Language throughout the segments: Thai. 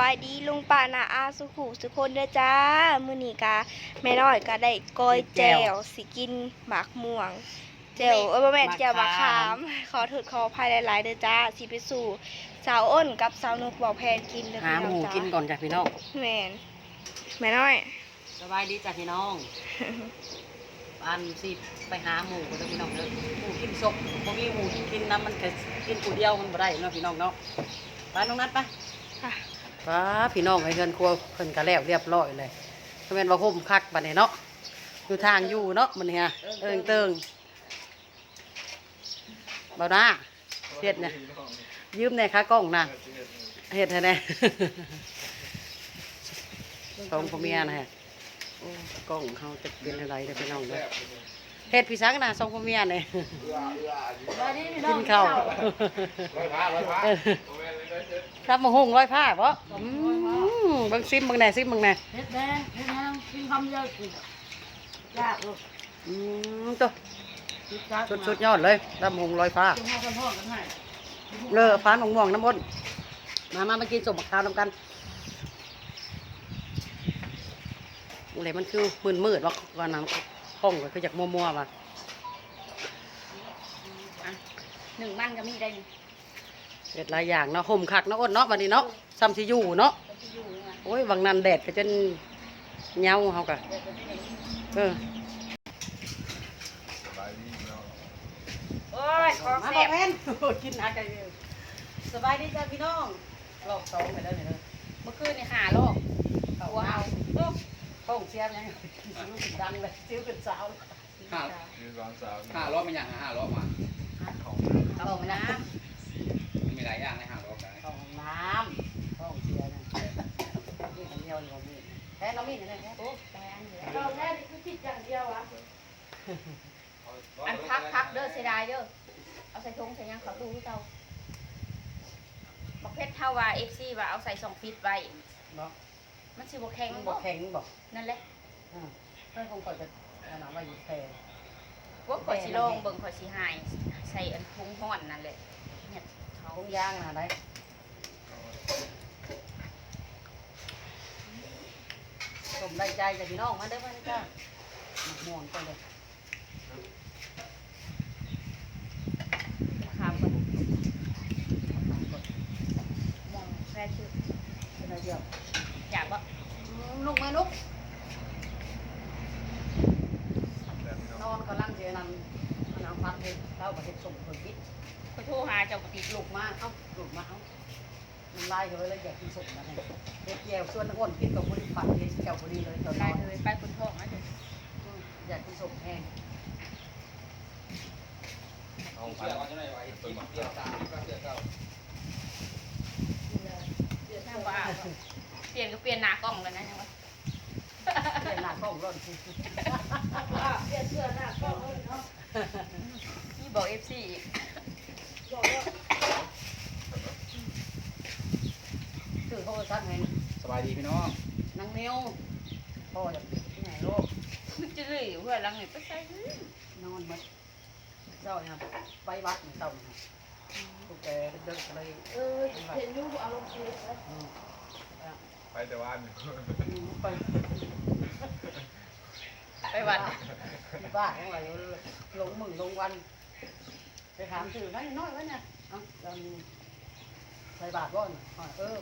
บายดีลุงป้านาอาสุขุสุคนเด้อจ้า มื้อนี้กะแม่น้อยก็ได้ก้อยแจ่วสิกินหมากม่วงแจ่วเอ้ยบ่แม่นแจ่วมะขาม ขอโทษขออภัยหลายๆเด้อจ้าสิไปสู่สาวอ้นกับสาวนุกบอกแพนกินเด้อหาพี่หน้อมูงจ้ากินก่อนจ้ะพี่น้อง แม่นแม่น้อย สบายดีจ้ะพี่น้องอันสิไปหาหมูกันเด้อพี่น้องเด้อหมูกินศพบ่มีหมูกินน้ำมันก็กินผู้เดียวมันบ่ได้เนาะพี่น้องเนาะไปน้องนัดไป ป้าพี่น้องไอ้เงินครัวเพิ่นก็แล้วเรียบร้อยเลยก็แม่นว่าห่มคักบัดนี้เนาะอยู่ทางอยู่เนาะมันเนี่ยเอิงเติงเบาหน้าเฮ็ดเนี่ยยืมในค่ากล้องนะเฮ็ดให้แน่สองพ่อเมียนะฮะโอ้กล้องเขาจะเป็นอะไรเด้อพี่น้องเด้อเฮ็ดพี่สังนะสองพ่อเมียเนี่ยกินข้าว ร้อยผ้าร้อยผ้าเออรับมาหุงร้อยผ้าเพราะเบิ่งซิมเบิ่งแหน่ซิมเบิ่งแหน่เฮ็ดแดงเฮ็ดแดงกินคำเดียวกินยากลูกอืมตัวคิดจักสุดสุดยอดเลยรับมาหุงร้อยผ้าจุ่มห้องกันห้องกันให้เลอฟ้าหนองม่วงน้ำมนต์มามามากินสมบักข้าวนำกันอะไรมันคือมืดมืดๆวะว่าน้ำกล้องก็คือจากมัวมัวๆว่ะหนึ่งมันก็มีได้นี่ เด็ดหลายอย่างเนาะห่มคักเนาะอ้นเนาะวันนี้เนาะซ้ำสิอยู่เนาะก็สิอยู่นะโอ้ยวังนั้นแดดก็จนเหงาเฮากะเดี๋ยวจะได้เห็นเออโอ้ยขอมาแซ่บ่บแม่นกินหาไก่สบายดีจ้าพี่น้องรอบสองไปแล้วเนี่ยเด้อเมื่อคืนนี่หาโลกเอาหัวเอาเอาลูกท้องเสียบยังสิวขึ้นดังเลยสิวขึ้นสาวห้ายืนวางสาวห้ารอบเป็นอย่างห้ารอบมา เอาไปน้มีหลายอย่างในห้ารอบกัน ท้องน้ำท้องเสียนะนี่ของเดียวนี่ของมีแท้น้ำมีดนี่แท้ำโอ้ไปอันเดียว เราแน่คือคิดอย่างเดียวอะ อันพักพักเด้อเสียดายเด้อเอาใส่ถุงใส่หยังเขาตู้เตาบอกเพชรเท่าว่า FC ว่าเอาใส่สองฟิตไว้เนาะมันสิบ่แข็งมันบ่บอกแข็งบอกนั่นแหละอืมเพื่อนคงก่อนจะเอาน้ำไว้อยู่แพรว่าขอยสิลองเบิ่งขอยสิหาย ใส่อันถุงห่อนนั่นแหละเนี่ยเขาท้องย่างนะได้สมได้ใจจากพี่น้องมาเด้อมาเด้อจ้าหมักม่วงก่อนเลย ขามก่อนมองแค่ชื่อ เป็นอะไรเดียวอยากบ่ลุกไหมลุกนอนกำลังเสียนำน้ำพัดเลยเต้าประเทศส่งคนพิษไปโทรหาเจ้าปฏิลูกมาเอ้าลูกมาเอ้ามันไล่กันไว้เลยอยากกินส่งมาให้เด็กแย่ส่วนทั้งหมดพิษกับบริปัดเด็กแก้วพอดีเลยตอนนได้อนเลยไปคนท้องนะเดี๋ยวอยากกินส่งแห้งเอาเชื่อว่าจะได้ไว้เดียวตามก็เชื่อเก้าถ้าว่า เปลี่ยนก็เปลี่ยนหน้ากล้องเลยนะยังว่าเล่นหน้าข้องร่นเปลี่ยนเสื้อหน้าก็เนาะนี่บอก FC อีกบอกว่าคือเขาซักไงสบายดีพี่น้องนางเนียวพ่อจะที่ไหนโลกจะเลยเพื่อนหลังนี่ไปใส่นอนมาเจ้าเนี่ยไปวัดเนี่ยเต่าเนี่ยพวกแกเดินอะไรเออเห็นอยูอารมณ์ดีนะอืม ไปแต่ว่าไปไปวัดที่บ้านของเราลงมึงลงวัน ไปถามสื่อน้อยน้อยวะเนี่ยเอ้าเราใส่บาทบ่อนเออ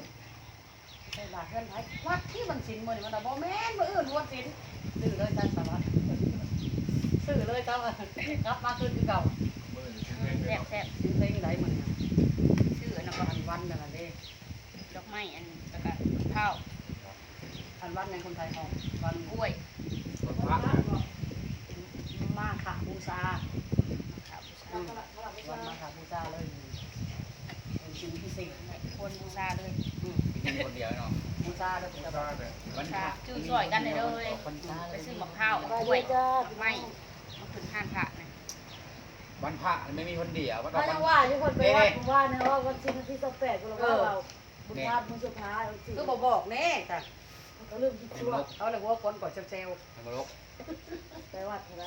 ใส่บาทเพื่อนไทยวัดที่มันสินมันมันบ่แม่นบ่อื่นวันสินซื้อเลยจ้าสวัสดิ์ซื้อเลยเจ้ากลับมาคืนคือเก่ามือชิ้นเล็กแซ่บแซ่บซื้อเพลงไหนมันชื่ออันนั้นก็อันวันนั่นแหละเด้ดอกไม้อันแล้วก็ ข้าวอันวันในคนไทยของวันกล้วยพระมาค่ะบูชาข้าวบูชาอืมวันมาค่ะบูชาเลยเป็นสิ่งพิเศษคนบูชาเลยอืมกินคนเดียวเนาะบูชาเลยบูพระชาเนี่ยวันค่ะชื่อซอยกันเลยเลยบูชาเลไปยซื้อมะพร้าวกล้วยดอกไม้มาขึ้นห้านพระนะวันพระไม่มีคนเดียววันถ้าจะว่าที่คนไปว่าผมว่าเนี่ยว่าวันที่ที่สแปดกูเราว่าเรา บุญพาดมุสุดท้ายเอาสิคือบอกบอกแน่จ้ะก็เรื่องที่ชั่วเขาเลยว่าคนก่อนเซลล์ธรรมรกไปวัดใช่ไหม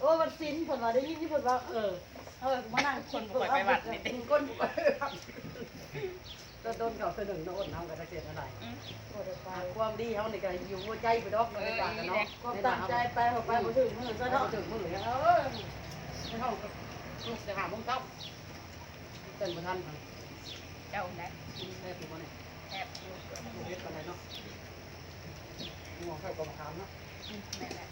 โอ้มันสินผลว่าได้ยินที่ผลว่าเออเออมานั่งคนบ่ค่อยไปวัดนี่ติคนไปต้นต้นเก่าต้นหนึ่งโน่นน้ำกันจะเสร็จอะไรอืมโอ้เดี๋ยวไปความดีเขาในการอยู่หัวใจไปดอกในการเนาะความตั้งใจไปเขาไปบ่ถึงมือซะถ้าเนาะถึงมือเออไม่เท่ากับลูกจะหามึงครับเต้นประทัน เจ้าได้แม่ตัวนี้แทบอยู่ลูกเล็กอะไรเนาะงอไข่กองขามเนาะอืมแม่แหละ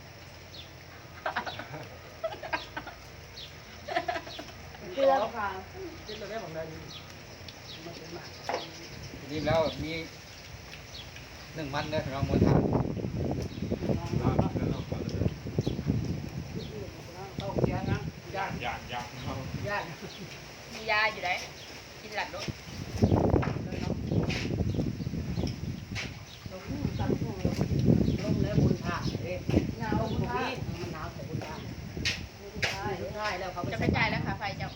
เพื่อนค่ะที่เราได้บอกเลยมันเป็นหมาทีนี้แล้วมีหนึ่งมันเด้อพี่น้องมวลทางน้ำแล้วเราก็จะเอาแกงนะย่างย่างย่างเอาย่างมียาอยู่ได้กินหลัดรถเลยเนาะ ตัดหัว ลมแล้วบุญผ่าเอ๊ะ หนา ล ว ม คุ บุ ณ ญ ค่ะ มันหนาวแต่บุญผ่า ใช่ สุดท้ายแล้วเขา จะไปจ่ายแล้วค่ะไฟเจ้า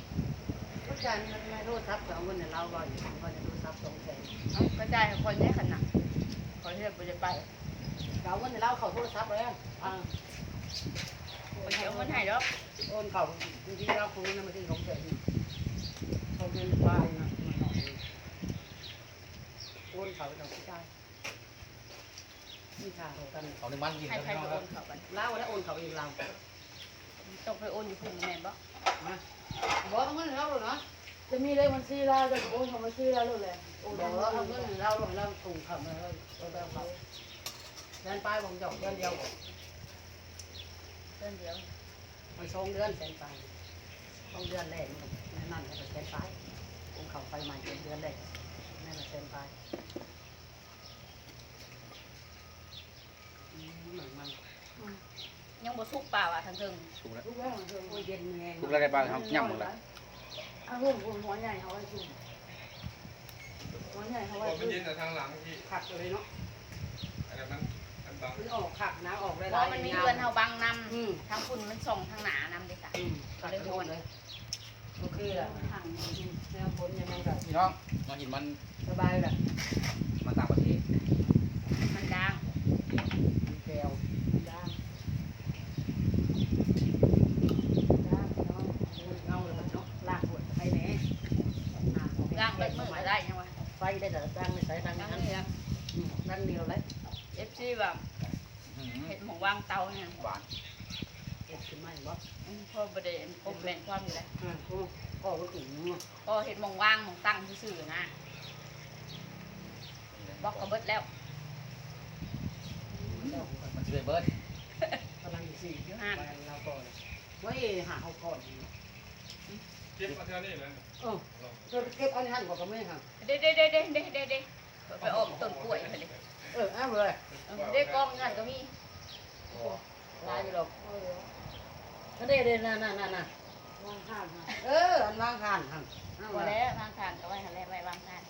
ก็จ่ายนี่ มันไม่โทษทับเองินเนี่ยเราบ่อยก็จะโทษทับสองแสนเอาก็จ่ายให้คนแย่ขนาดคนที่จะไปจะไปเอาเงินเนี่ยเราเขาโทษทับเลยอ่าคนเดียวมันให้แล้วโอนเขาจริงๆเราคุยนั่นมันที่สองแสนเขาเป็นปลายนะมันหน่อยโอนเขาเราไม่ได้นี่ค่ะเขากันเอาหนึ่งมันกินให้แล้วใครไปโอนเขากันเล่าแล้วโอนเขาเองเราต้องไปโอนอยู่พุ่งแม่นบ่มาบอกเอาเงินเราเลยเนาะ จะมีเลขบัญชีเราจะโอนของบัญชีเราเลยแหละโอนบอกทางว่าเอาเงิเงินนเราเราส่งเขามาเราเราเขาเดินไปผมหยอกเดือนเดียวเดือนเดียวมันสองเดือนแสนไปสองเดือนแรกนั่นนั่นแสนไปผมเขาไปใหม่เป็นเดือนแรกนั่นแสนไปเหมือนมันยังบ่สุกเปล่าอะทางเทิงถูกแล้วทุกอย่างเลยโอ้ยเย็นไงถูกแล้วได้บ้างครับย่ำหมดแล้ว เอาหุ่นหุ่นหัวใหญ่เขาไว้จุ่มหัวใหญ่เขาพไว้อไปจุ่มยินแต่ทางหลังที่ขัดเลยเนาะอะไรมันมันบังมันออกขัดนะออกได้เพราะมันมีเดือนเฮาบังนอืมำทางคุณมันส่งทางหนานำเด้ค่ะอืมขัดเลยโดนเลยโอเคละทางแนวพ้นยังไงกับพี่น้องมาหินมันสบายแหละมาต่างประเทศมันดังมีแก้ว ด้านด้านเนาะ เงาเลยเนาะลากหัวไปไหน ร่างเบิด มือก็ได้ยังวะไฟได้แต่ตั้งไม่ใส่ตั้งร่างนั้นนี่ละตั้งเดียวเลย FC แบบอื้อหือเห็ดหมูวางเตาเนี่ยหวานเอ็ดขึ้นมาอีกบ่อืมพอประเด็นผมแบ่งความอยู่แล้วอ่าโอ้ก็ก็ถึงพอเห็ดหมองว่างหมองตั้งซื่อๆนะบล็อกก็เบิดแล้วมันจะได้เบิร์ดกำลังสี่อยู่ห้านไปเราก่อนเฮ้ยหาเขาก่อน เก็บมาเท่านี้เลยเออจะเก็บอันนี้หันกว่ากับแม่ค่ะเด้เด้เด้เด้เด้เด้เด้ไปอมต้นกล้วยไปเลยเอออ้าวเลยเด้กองเงินก็มีลายอยู่หรอกเออนั่นเด้เด้น่ะน่ะน่ะน่ะวางข้างค่ะเอออันวางหันหันอ้าวพอแล้ววางทานก็ไว้หันแล้วไว้วางทาน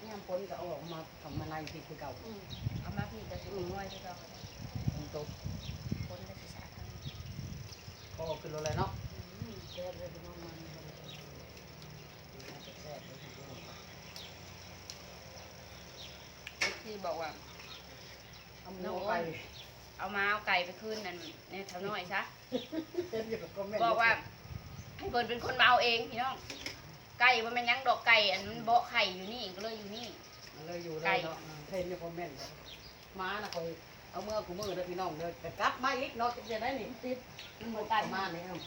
นี่พ้นก็เอาออกมาทำมาลายผิดคือเก่าอืมเอามาพี่จะสิง่อยที่เรามันตกคนได้ศึกษาทางก็ขึ้นรถเลยเนาะ ที่บอกว่า เอามือไป เอามาเอาไก่ไปคืนนั่นในเท่าน้อยซะเต็มอยู่กับคอมเมนต์บอกว่าให้เพิ่นเป็นคนมาเอาเองพี่น้อง ไก่มันเป็นหยังดอกไก่อันมันเบาะไข่อยู่นี่ก็เลยอยู่นี่มันเลยอยู่เลยเนาะเห็นในคอมเมนต์มานะคอยเอาเมื่อกูมือเด้อพี่น้องเด้อแต่กลับมาอีกเนาะจะได้นี่ติดมันหมดประมาณนี้ครับ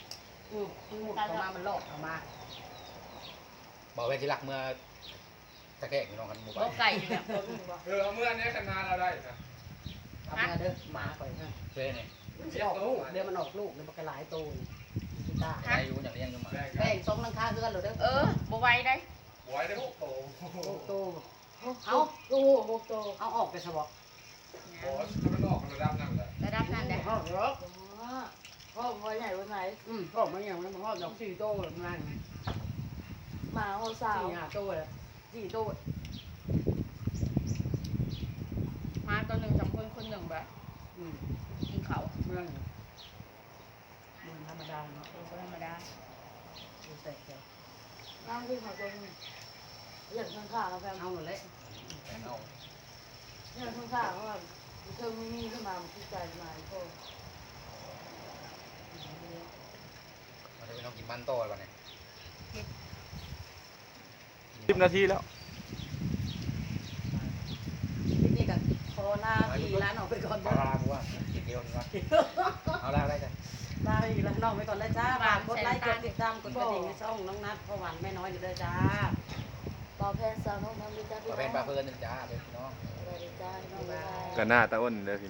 อือมันหมดประมาณมันหลอกออกมาบอกไว้ที่รักเมื่อตะแกรงพี่น้องกันหมู่เบาะบ้านไก่อยู่เนี่ยเออเอาเมื่อนี้ขนาดเราได้นะเอามาเด้อมาคอยฮะเพื่อนนี่มันจะออกลูกเดี๋ยวมันออกลูกเดี๋ยวมันก็หลายตัวกีตาร์ได้อยู่อย่างเลี้ยงอยู่มาแบ่งกัแบ่นงสองลังคาเดือนเหรอเด้อเออบ่ไหวได้บวยได้พวกโตลูกตัวเอาโอ้โหโตเอาออกไปสบอกโอ้ถ้ามันออกระดับนั่นแหละระดับนั้นแหละเอาเหรออ๋อ พ่อหัวใหญ่วันไหน อืมออกมาอย่างนั้นมันออกดอกสี่ตัวนั่นหมาหัวสาวสี่ห้าตัวเลยสี่ตัวมาตัวหนึ่งสองคนคนหนึ่งแบบอืมกินเขาวเมืองเมืองธรรมดาเนาะเออก็ธรรมดาดูแตกเลยนั่งที่เขาตัวนี้อยากข้างข้างแฟนเอาเลยเอาอยากข้างข้างเพราะว่าเธอไม่มีขึ้นมาที่ใจมาก็ มันจน้อที่สิบนาทีแล้ว นี่กับโคนาทีร้านออกไปก่อนเอานะลากูวกินเดียวนึงวะเอาลาได้จ้ะลาพี่ร้านออกไปก่อนแล้จ้าฝากกดไลค์กดติดตามกดกระดิ่งในช่องน้องนัดพอหวานไม่น้อยอยู่ด้ยจ้าปอแพนสาวน้องทำดีจ้าพี่อน้นปลาเพื่อนหนึ่งจ้าเป็นน้องก็หน้าตาอ้นเลยพี่